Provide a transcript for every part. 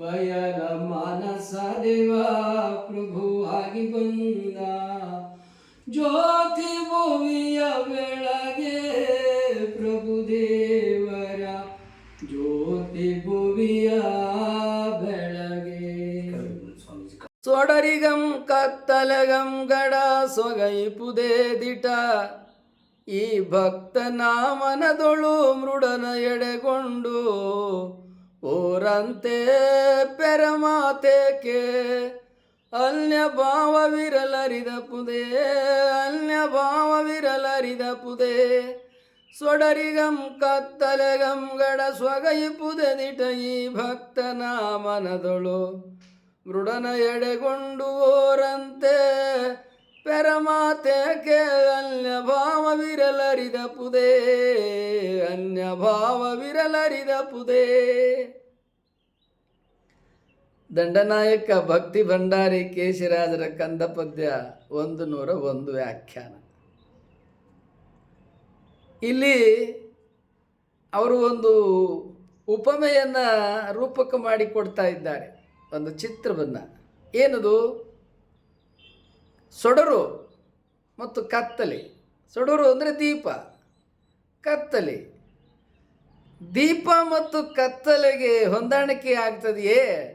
ಬಯಲ ಮಾನಸ ದೇವ ಪ್ರಭುವಾಗಿ ಬಂದ. ಜ್ಯೋತಿ ಭುವಿಯ ಬೆಳಗ್ಗೆ ಪ್ರಭು ದೇವರ ಜ್ಯೋತಿ ಭುವಿಯ ಬೆಳಗೆ. ಸೊಡರಿಗಂ ಕತ್ತಲಗಂ ಗಡ ಸೊಗೈಪುದೇ ದಿಟ. ಈ ಭಕ್ತನ ಮನದೊಳು ಮೃಡನ ಎಡೆಗೊಂಡು ಓರಂತೆ ಪೆರಮಾತೇಕೆ? ಅನ್ಯ ಭಾವವಿರಲರಿದ ಪುದೇ ಅನ್ಯ ಭಾವವಿರಲರಿದ ಪುದೇ. ಸೊಡರಿಗಂ ಕತ್ತಲೆಗಂ ಗಡ ಸ್ವಗೈಪುದೆ ದಿಟ ಈ ಭಕ್ತನ ಮನದೊಳು ಮೃಡನ ಎಡೆಗೊಂಡು ಓರಂತೆ ಪೆರಮಾತೆಗೆ ಅನ್ಯ ಭಾವವಿರಲರಿದ ಪುದೇ, ಅನ್ಯ ಭಾವವಿರಲರಿದ ಪುದೇ. ದಂಡನಾಯಕ ಭಕ್ತಿ ಭಂಡಾರಿ ಕೇಶಿರಾಜರ ಕಂದ ಪದ್ಯ ಒಂದು ನೂರ ಒಂದು ವ್ಯಾಖ್ಯಾನ. ಇಲ್ಲಿ ಅವರು ಒಂದು ಉಪಮೆಯನ್ನು ರೂಪಕ ಮಾಡಿಕೊಡ್ತಾ ಇದ್ದಾರೆ, ಒಂದು ಚಿತ್ರವನ್ನು. ಏನದು? ಸೊಡರು ಮತ್ತು ಕತ್ತಲೆ. ಸೊಡರು ಅಂದರೆ ದೀಪ. ಕತ್ತಲೆ. ದೀಪ ಮತ್ತು ಕತ್ತಲೆಗೆ ಹೊಂದಾಣಿಕೆ ಆಗ್ತದೆಯೇ?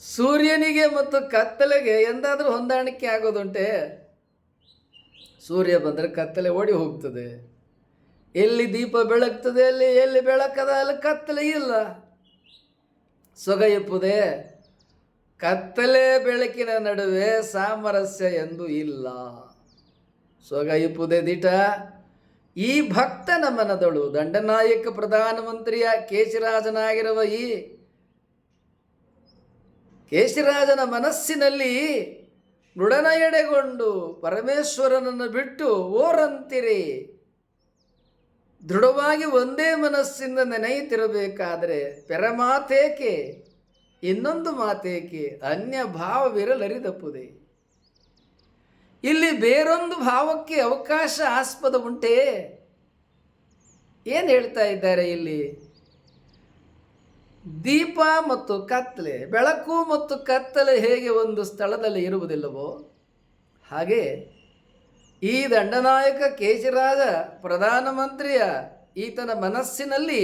ಸೂರ್ಯನಿಗೆ ಮತ್ತು ಕತ್ತಲೆಗೆ ಎಂದಾದರೂ ಹೊಂದಾಣಿಕೆ ಆಗೋದುಂಟೆ? ಸೂರ್ಯ ಬಂದರೆ ಕತ್ತಲೆ ಓಡಿ ಹೋಗ್ತದೆ. ಎಲ್ಲಿ ದೀಪ ಬೆಳಗ್ತದೆ, ಅಲ್ಲಿ ಎಲ್ಲಿ ಬೆಳಕದ, ಅಲ್ಲಿ ಕತ್ತಲೆ ಇಲ್ಲ. ಸೊಗೈಪುದೆ ಕತ್ತಲೆ ಬೆಳಕಿನ ನಡುವೆ ಸಾಮರಸ್ಯ ಎಂದು ಇಲ್ಲ. ಸೊಗೈಪುದೆ ದಿಟ, ಈ ಭಕ್ತನ ಮನದಳು ದಂಡನಾಯಕ ಪ್ರಧಾನಮಂತ್ರಿಯ ಕೇಶಿರಾಜನಾಗಿರುವ ಈ ಕೇಶಿರಾಜನ ಮನಸ್ಸಿನಲ್ಲಿ ಮೃಡನ ಎಡೆಗೊಂಡು ಪರಮೇಶ್ವರನನ್ನು ಬಿಟ್ಟು ಓರಂತಿರಿ. ದೃಢವಾಗಿ ಒಂದೇ ಮನಸ್ಸಿಂದ ನೆನೆಯುತ್ತಿರಬೇಕಾದರೆ ಪೆರಮಾತೇಕೆ ಇನ್ನೊಂದು ಮಾತೇಕೆ, ಅನ್ಯ ಭಾವವಿರಲರಿದಪ್ಪುದೆ. ಇಲ್ಲಿ ಬೇರೊಂದು ಭಾವಕ್ಕೆ ಅವಕಾಶ ಆಸ್ಪದ ಉಂಟೇ? ಏನು ಹೇಳ್ತಾ ಇದ್ದಾರೆ ಇಲ್ಲಿ? ದೀಪ ಮತ್ತು ಕತ್ತಲೆ ಬೆಳಕು ಮತ್ತು ಕತ್ತಲೆ ಹೇಗೆ ಒಂದು ಸ್ಥಳದಲ್ಲಿ ಇರುವುದಿಲ್ಲವೋ? ಹಾಗೆ ಈ ದಂಡನಾಯಕ ಕೇಶಿರಾಜ ಪ್ರಧಾನಮಂತ್ರಿಯ ಈತನ ಮನಸ್ಸಿನಲ್ಲಿ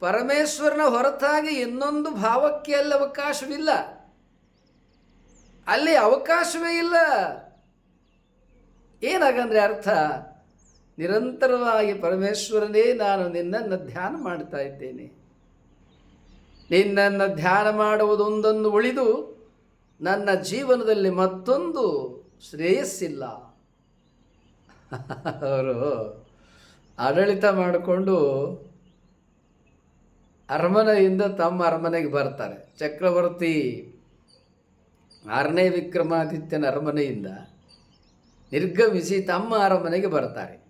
ಪರಮೇಶ್ವರನ ಹೊರತಾಗಿ ಇನ್ನೊಂದು ಭಾವಕ್ಕೆ ಅಲ್ಲಿ ಅವಕಾಶವಿಲ್ಲ. ಅಲ್ಲಿ ಅವಕಾಶವೇ ಇಲ್ಲ. ಏನಾಗಂದ್ರೆ ಅರ್ಥ, ನಿರಂತರವಾಗಿ ಪರಮೇಶ್ವರನೇ ನಾನು ನಿನ್ನನ್ನು ಧ್ಯಾನ ಮಾಡ್ತಾ ಇದ್ದೇನೆ. ನಿನ್ನನ್ನು ಧ್ಯಾನ ಮಾಡುವುದೊಂದನ್ನು ಉಳಿದು ನನ್ನ ಜೀವನದಲ್ಲಿ ಮತ್ತೊಂದು ಶ್ರೇಯಸ್ಸಿಲ್ಲ. ಅವರು ಆಡಳಿತ ಮಾಡಿಕೊಂಡು ಅರಮನೆಯಿಂದ ತಮ್ಮ ಅರಮನೆಗೆ ಬರ್ತಾರೆ. ಚಕ್ರವರ್ತಿ ಆರನೇ ವಿಕ್ರಮಾದಿತ್ಯನ ಅರಮನೆಯಿಂದ ನಿರ್ಗಮಿಸಿ ತಮ್ಮ ಅರಮನೆಗೆ ಬರ್ತಾರೆ.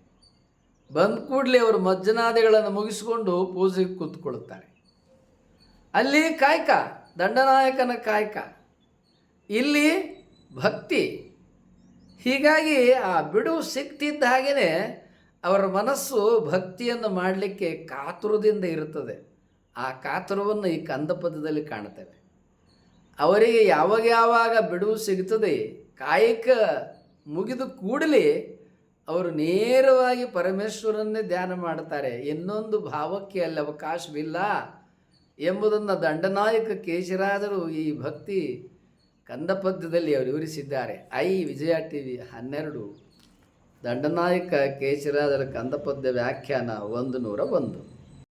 ಬಂದ ಕೂಡಲೇ ಅವರು ಮಜ್ಜನಾದಿಗಳನ್ನು ಮುಗಿಸಿಕೊಂಡು ಪೂಜೆಗೆ ಕೂತ್ಕೊಳ್ಳುತ್ತಾರೆ ಅಲ್ಲಿ ಕಾಯಕ, ದಂಡನಾಯಕನ ಕಾಯಕ. ಇಲ್ಲಿ ಭಕ್ತಿ. ಹೀಗಾಗಿ ಆ ಬಿಡುವು ಸಿಕ್ತಿದ್ದ ಹಾಗೆಯೇ ಅವರ ಮನಸ್ಸು ಭಕ್ತಿಯನ್ನು ಮಾಡಲಿಕ್ಕೆ ಕಾತುರದಿಂದ ಇರುತ್ತದೆ. ಆ ಕಾತುರವನ್ನು ಈ ಕಂದಪದದಲ್ಲಿ ಕಾಣ್ತೇವೆ ಅವರಿಗೆ ಯಾವಾಗ ಯಾವಾಗ ಬಿಡುವು ಸಿಗುತ್ತದೆ, ಕಾಯಕ ಮುಗಿದು ಕೂಡಲೇ ಅವರು ನೇರವಾಗಿ ಪರಮೇಶ್ವರನ್ನೇ ಧ್ಯಾನ ಮಾಡ್ತಾರೆ ಇನ್ನೊಂದು ಭಾವಕ್ಕೆ ಅಲ್ಲಿ ಅವಕಾಶವಿಲ್ಲ ಎಂಬುದನ್ನು ದಂಡನಾಯಕ ಕೇಶರಾಜರು ಈ ಭಕ್ತಿ ಕಂದಪದ್ಯದಲ್ಲಿ ಅವರು ವಿವರಿಸಿದ್ದಾರೆ. ಐ, ವಿಜಯ ಟಿ ವಿ ಹನ್ನೆರಡು. ದಂಡನಾಯಕ ಕೇಶರಾಜರ ಕಂದಪದ್ಯ ವ್ಯಾಖ್ಯಾನ ಒಂದು ನೂರ ಒಂದು.